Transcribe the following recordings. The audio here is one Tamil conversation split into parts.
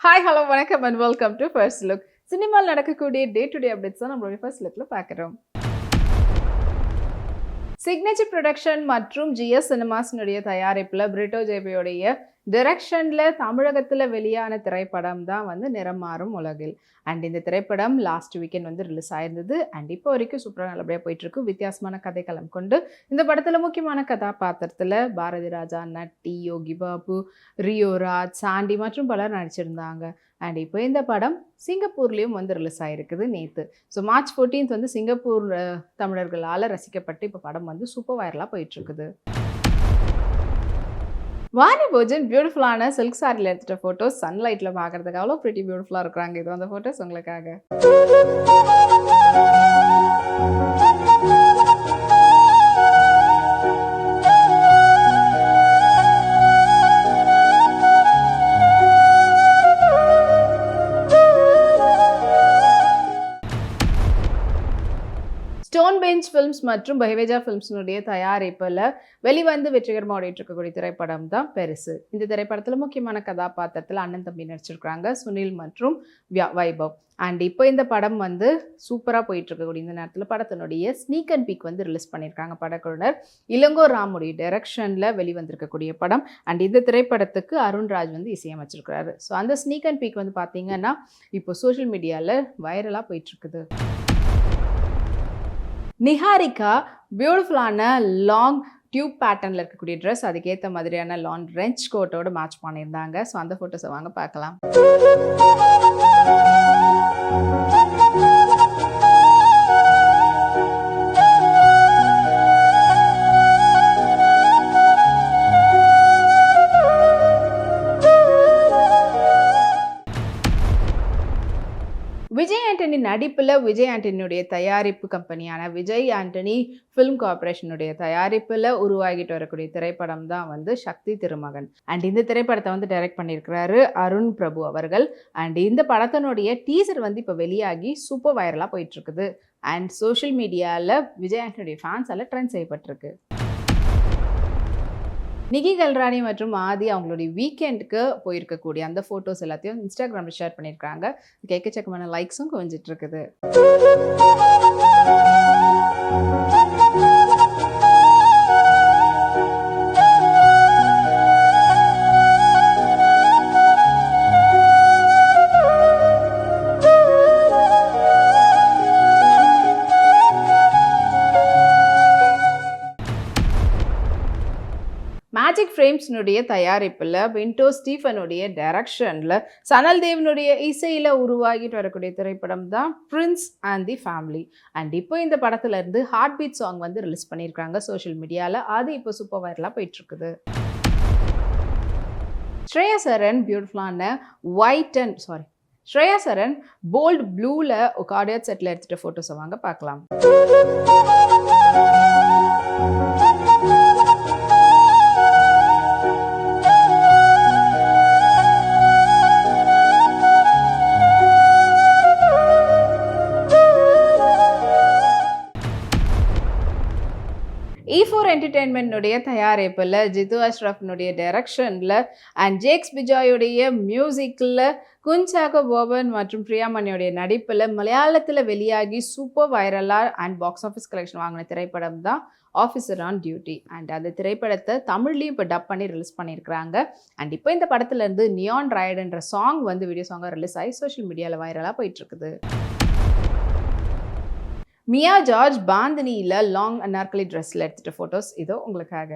ஹாய் ஹலோ வணக்கம் and welcome to first look சினிமாவில் நடக்கக்கூடிய டே டு டே அப்டேட்ஸ் தான் நம்மளுடைய ஃபர்ஸ்ட் லுக்கில் பார்க்குறோம். சிக்னேச்சர் ப்ரொடக்ஷன் மற்றும் ஜிஎஸ் சினிமாஸினுடைய தயாரிப்பில் பிரிட்டோ ஜேபியோடைய டிரெக்ஷனில் தமிழகத்தில் வெளியான திரைப்படம் தான் வந்து நிறம் மாறும் உலகில். அண்ட் இந்த திரைப்படம் லாஸ்ட் வீக்கெண்ட் வந்து ரிலீஸ் ஆயிருந்தது. அண்ட் இப்போ வரைக்கும் சூப்பராக நல்லபடியாக போயிட்டுருக்கு. வித்தியாசமான கதைக்களம் கொண்டு இந்த படத்தில் முக்கியமான கதாபாத்திரத்தில் பாரதி ராஜா நட்டி யோகி பாபு ரியோ ராஜ் சாண்டி மற்றும் பலர் நடிச்சிருந்தாங்க. அண்ட் இப்போ இந்த படம் சிங்கப்பூர்லேயும் வந்து ரிலீஸ் ஆகிருக்குது நேற்று ஸோ மார்ச் 14th வந்து சிங்கப்பூர் தமிழர்களால் ரசிக்கப்பட்டு இப்போ படம் வந்து சூப்பர் வைரலாக போயிட்டுருக்குது. வாணி போஜன் பியூட்டிஃபுல்லான சில்க் சாரியில் எடுத்துகிட்ட ஃபோட்டோஸ் சன்லைட்டில் பார்க்குறதுக்கு அவ்வளோ ப்ரிட்டி பியூட்டிஃபுல்லாக இருக்கிறாங்க. இது அந்த ஃபோட்டோஸ் உங்களுக்காக. ஸ்டோன் பெஞ்ச் ஃபிலிம்ஸ் மற்றும் பைவேஜா ஃபிலிம்ஸினுடைய தயாரிப்பில் வெளிவந்து வெற்றிகரமாக ஓடிட்டு இருக்கக்கூடிய திரைப்படம் தான் பெருசு. இந்த திரைப்படத்தில் முக்கியமான கதாபாத்திரத்தில் அண்ணன் தம்பி நடிச்சிருக்காங்க சுனில் மற்றும் வியா- வைபவ். அண்ட் இப்போ இந்த படம் வந்து சூப்பராக போயிட்டு இருக்கக்கூடிய இந்த நேரத்தில் படத்தினுடைய ஸ்னீக் அண்ட் பீக் வந்து ரிலீஸ் பண்ணியிருக்காங்க படக்குழுனர் இளங்கோ ராமுடைய டைரக்ஷனில் வெளிவந்திருக்கக்கூடிய படம். அண்ட் இந்த திரைப்படத்துக்கு அருண்ராஜ் வந்து இசையமைச்சிருக்கிறாரு. ஸோ அந்த ஸ்னீக் அண்ட் பீக் வந்து பார்த்தீங்கன்னா இப்போ சோஷியல் மீடியாவில் வைரலாக போயிட்டுருக்குது. நிஹாரிகா பியூட்டிஃபுல்லான லாங் டியூப் பேட்டர்னில் இருக்கக்கூடிய ட்ரெஸ் அதுக்கேற்ற மாதிரியான லாங் ரெஞ்ச் கோட்டோட மேட்ச் பண்ணியிருந்தாங்க. ஸோ அந்த ஃபோட்டோஸை வாங்க பார்க்கலாம். நடிப்பில் விஜய் ஆண்டனியுடைய தயாரிப்பு கம்பெனியான விஜய் ஆண்டனி ஃபிலிம் கார்பரேஷனுடைய தயாரிப்பில் உருவாகிட்டு வரக்கூடிய திரைப்படம் தான் வந்து சக்தி திருமகன். அண்ட் இந்த திரைப்படத்தை வந்து டைரக்ட் பண்ணியிருக்கிறாரு அருண் பிரபு அவர்கள். அண்ட் இந்த படத்தினுடைய டீசர் வந்து இப்போ வெளியாகி சூப்பர் வைரலாக போயிட்டுருக்குது அண்ட் சோஷியல் மீடியாவில் விஜய் ஆண்டனியுடைய ஃபேன்ஸால் ட்ரெண்ட் செய்யப்பட்டிருக்கு. நிகி கல்ராணி மற்றும் ஆதி அவங்களுடைய வீக்கெண்டுக்கு போயிருக்கக்கூடிய அந்த ஃபோட்டோஸ் எல்லாத்தையும் இன்ஸ்டாகிராமில் ஷேர் பண்ணியிருக்காங்க எக்கச்சக்கமான லைக்ஸும் குவிஞ்சிட்டு இருக்குது. மேஜிக் ஃப்ரேம்ஸ்னுடைய தயாரிப்பில் விண்டோ ஸ்டீஃபனுடைய டைரக்ஷனில் சனல் தேவனுடைய இசையில் உருவாகிட்டு வரக்கூடிய திரைப்படம் தான் Prince and the Family and இப்போ இந்த படத்துலேருந்து ஹார்ட் பீட் சாங் வந்து ரிலீஸ் பண்ணியிருக்காங்க சோஷியல் மீடியாவில் அது இப்போ சூப்பர் வைரலாக போயிட்டுருக்குது. ஸ்ரேயா சரண் பியூட்டிஃபுல்லான white and sari Shreya Saran bold ப்ளூவில் கார்டியட் செட்டில் எடுத்துகிட்ட ஃபோட்டோஸை வாங்க பார்க்கலாம். என்டர்டெயின்மெண்ட்னுடைய தயாரிப்பில் ஜிது அஷ்ரஃப்னுடைய டைரக்ஷனில் அண்ட் ஜேக்ஸ் பிஜாயுடைய மியூசிக்கில் குஞ்சாக போபன் மற்றும் பிரியாமணியுடைய நடிப்பில் மலையாளத்தில் வெளியாகி சூப்பர் வைரலாக அண்ட் பாக்ஸ் ஆஃபீஸ் கலெக்ஷன் வாங்கின திரைப்படம் தான் ஆஃபீஸர் ஆன் டியூட்டி அண்ட் அந்த திரைப்படத்தை தமிழ்லையும் இப்போ டப் பண்ணி ரிலீஸ் பண்ணியிருக்கிறாங்க அண்ட் இப்போ இந்த படத்துலேருந்து நியான் ரைடுன்ற சாங் வந்து வீடியோ சாங்காக ரிலீஸ் ஆகி சோஷியல் மீடியாவில் வைரலாக போயிட்டுருக்குது மியா ஜார்ஜ் பாந்தினியில் லாங் அனார்கலி ட்ரெஸ்ஸில் எடுத்துகிட்ட ஃபோட்டோஸ் இதோ உங்களுக்காக.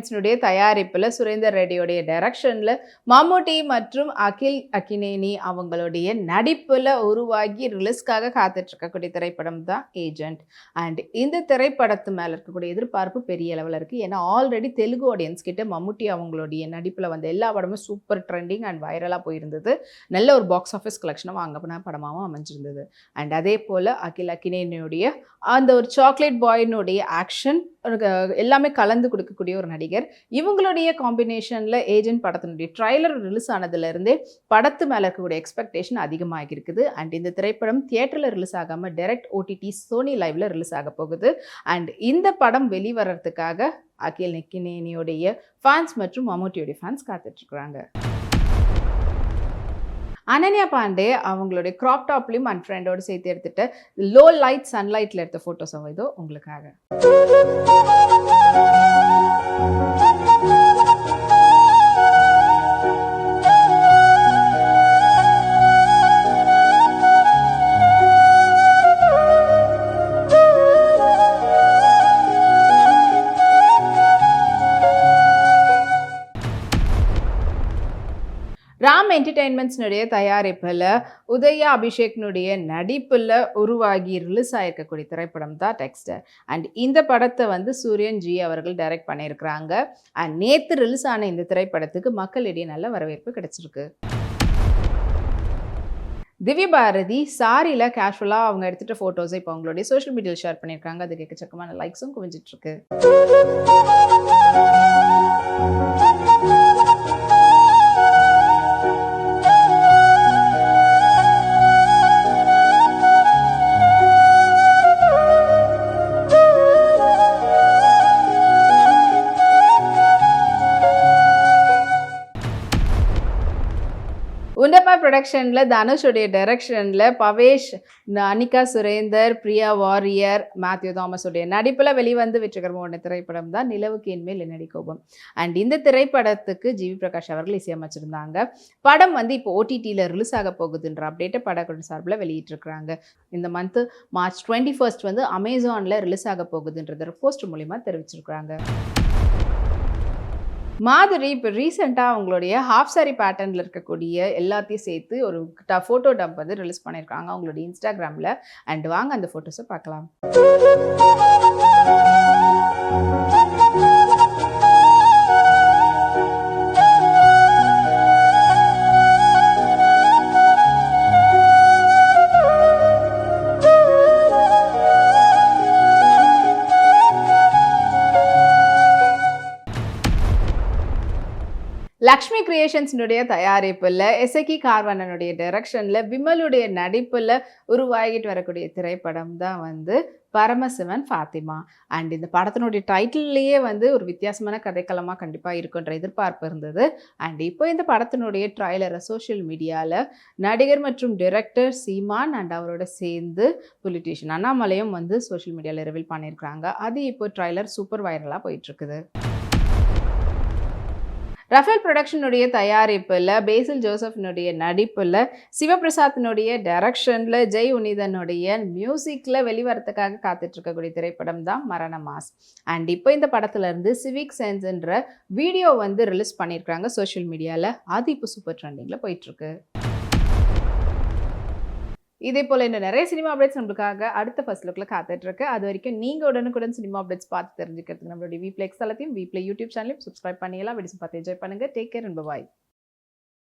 ஏகே தயாரிப்பில் சுரேந்தர் ரெட்டியோடைய டைரக்ஷனில் மம்முட்டி மற்றும் அகில் அக்கினேனி அவங்களுடைய நடிப்பில் உருவாகி ரிலீஸ்க்காக காத்துட்ருக்கக்கூடிய திரைப்படம் தான் ஏஜென்ட் அண்ட் இந்த திரைப்படத்து மேலே இருக்கக்கூடிய எதிர்பார்ப்பு பெரிய அளவில் இருக்குது ஏன்னா ஆல்ரெடி தெலுங்கு ஆடியன்ஸ் கிட்ட மம்முட்டி அவங்களுடைய நடிப்பில் வந்த எல்லா படமும் சூப்பர் ட்ரெண்டிங் அண்ட் வைரலாக போயிருந்தது. நல்ல ஒரு பாக்ஸ் ஆஃபீஸ் கலெக்ஷனாக வாங்கின படமாகவும் அமைஞ்சிருந்தது. அண்ட் அதே போல் அகில் அக்கினேனியுடைய அந்த ஒரு சாக்லேட் பாயினுடைய ஆக்ஷன் எல்லாமே கலந்து கொடுக்கக்கூடிய ஒரு நடிகை நடிகர் இவங்களுடைய காம்பினேஷனில் ஏஜென்ட் படத்தினுடைய ட்ரைலர் ரிலீஸ் ஆனதுலேருந்தே படத்து மேலே இருக்கக்கூடிய எக்ஸ்பெக்டேஷன் அதிகமாக இருக்குது அண்ட் இந்த திரைப்படம் தியேட்டரில் ரிலீஸ் ஆகாமல் டைரக்ட் ஓடிடி சோனி லைவ்ல ரிலீஸ் ஆக போகுது. அண்ட் இந்த படம் வெளிவரத்துக்காக அகில் நெக்கினேனியோடைய ஃபேன்ஸ் மற்றும் மம்முட்டியோடைய ஃபேன்ஸ் காத்துட்ருக்குறாங்க. அனன்யா பாண்டே அவங்களுடைய க்ராப் டாப்லையும் அண்ட் ஃப்ரெண்டோடு சேர்த்து எடுத்துட்டு லோ லைட் சன்லைட்டில் எடுத்த ஃபோட்டோஸ் இதோ உங்களுக்காக. என்டர்டெயின்மெண்ட்ஸ்னுடைய தயாரிப்பில் உதயா அபிஷேக்னுடைய நடிப்பில் உருவாகி ரிலீஸ் ஆகிருக்கக்கூடிய திரைப்படம் தான் டெக்ஸ்டர் அண்ட் இந்த படத்தை வந்து சூரியன் ஜி அவர்கள் டைரக்ட் பண்ணியிருக்கிறாங்க. அண்ட் நேற்று ரிலீஸ் ஆன இந்த திரைப்படத்துக்கு மக்களிடையே நல்ல வரவேற்பு கிடைச்சிருக்கு. திவ்ய பாரதி சாரியில் கேஷுவலாக அவங்க எடுத்துகிட்ட ஃபோட்டோஸை இப்போ அவங்களுடைய சோஷியல் மீடியாவில் ஷேர் பண்ணியிருக்காங்க. அதுக்கு எக்கச்சக்கமான லைக்ஸும் குவிஞ்சிட்ருக்கு ப்ரொடக்ஷனில் தனுஷுடைய டைரக்ஷனில் பவேஷ் அனிகா சுரேந்தர் பிரியா வாரியர் மேத்யூ தாமஸுடைய நடிப்பில் வெளிவந்து வெற்றிகரமான திரைப்படம் தான் நிலவுக்கு என்மேல் என்னடி கோபம். அண்ட் இந்த திரைப்படத்துக்கு ஜிவி பிரகாஷ் அவர்கள் இசையமைச்சிருந்தாங்க. படம் வந்து இப்போ ஓடிடியில் ரிலீஸ் ஆக போகுதுன்ற அப்டேட்டை படக்குழு சார்பில் வெளியிட்டிருக்கிறாங்க. இந்த மந்த்து மார்ச் டுவெண்ட்டி ஃபர்ஸ்ட் வந்து அமேசானில் ரிலீஸ் ஆக போகுதுன்றத போஸ்ட் மூலிமா தெரிவிச்சிருக்கிறாங்க. மாதிரி இப்போ ரீசெண்டாக அவங்களுடைய ஹாஃப் சாரி பேட்டர்னில் இருக்கக்கூடிய எல்லாத்தையும் சேர்த்து ஒரு ஃபோட்டோ டம்ப் வந்து ரிலீஸ் பண்ணியிருக்காங்க அவங்களுடைய இன்ஸ்டாகிராமில் அண்ட் வாங்க அந்த ஃபோட்டோஸை பார்க்கலாம். லக்ஷ்மி கிரியேஷன்ஸினுடைய தயாரிப்பில் எசகி கார்வனனுடைய டைரக்ஷனில் விமலுடைய நடிப்பில் உருவாகிட்டு வரக்கூடிய திரைப்படம் தான் வந்து பரமசிவன் ஃபாத்திமா. அண்ட் இந்த படத்தினுடைய டைட்டில்லையே வந்து ஒரு வித்தியாசமான கதைக்களமாக கண்டிப்பாக இருக்குன்ற எதிர்பார்ப்பு இருந்தது. அண்ட் இப்போ இந்த படத்தினுடைய ட்ரைலரை சோஷியல் மீடியாவில் நடிகர் மற்றும் டிரெக்டர் சீமான் அண்ட் அவரோட சேர்ந்து பொலிட்டீஷியன் அண்ணாமலையும் வந்து சோஷியல் மீடியாவில் ரிவீல் பண்ணியிருக்கிறாங்க. அது இப்போ ட்ரைலர் சூப்பர் வைரலாக போயிட்டுருக்குது ரஃபேல் ப்ரொடக்ஷனுடைய தயாரிப்பில் பேசில் ஜோசப்னுடைய நடிப்பில் சிவபிரசாத்தினுடைய டைரக்ஷனில் ஜெய் உனிதனுடைய மியூசிக்கில் வெளிவரத்துக்காக காத்துட்ருக்கக்கூடிய திரைப்படம் தான் மரண மாஸ். அண்ட் இப்போ இந்த படத்துலேருந்து சிவிக் சென்ஸ்ன்ற வீடியோ வந்து ரிலீஸ் பண்ணியிருக்காங்க சோஷியல் மீடியாவில் அது இப்போ சூப்பர் ட்ரெண்டிங்கில் போயிட்டுருக்கு இதே போல் இன்னும் நிறைய சினிமா அப்டேட்ஸ் நம்மளுக்காக அடுத்த ஃபர்ஸ்ட் லுக்கில் காத்துட்ருக்கு. அது வரைக்கும் நீங்கள் உடனுக்குடன் சினிமா அப்டேட்ஸ் பார்த்து தெரிஞ்சுக்கிறதுக்கு நம்மளுடைய வீப்ளே எக்ஸ் தளத்தையும் வீப்ளே யூடியூப் சேனலையும் சப்ஸ்கிரைப் பண்ணியெல்லாம் வீடியோஸ் பார்த்து என்ஜாய் பண்ணுங்கள் டேக் கேர் அண்ட் பாய்